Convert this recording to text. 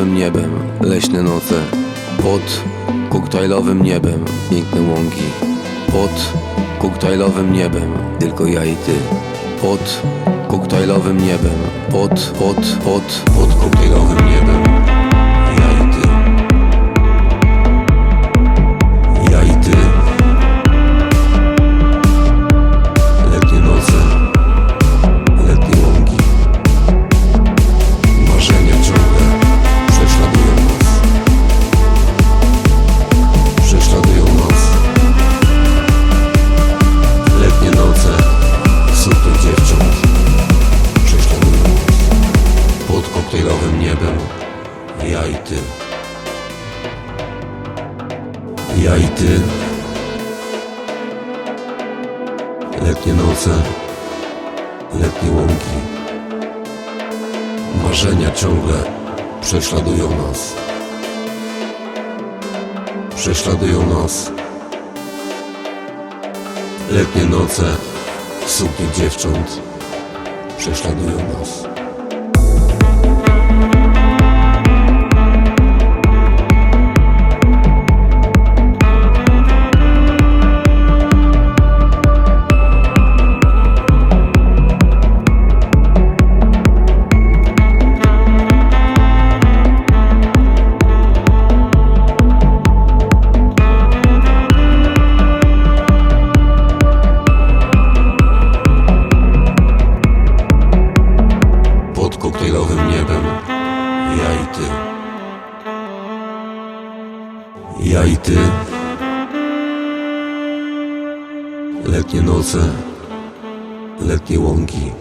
koktajlowym niebem leśne noce Pod koktajlowym niebem piękne łąki Pod koktajlowym niebem tylko ja i ty Pod koktajlowym niebem Pod, pod, pod, pod koktajlowym niebem Ja i ty Letnie noce Letnie łąki Marzenia ciągle prześladują nas. Prześladują nas. Letnie noce, suknie dziewcząt prześladują nas. Ja i ty. Letnie noce, letnie łąki.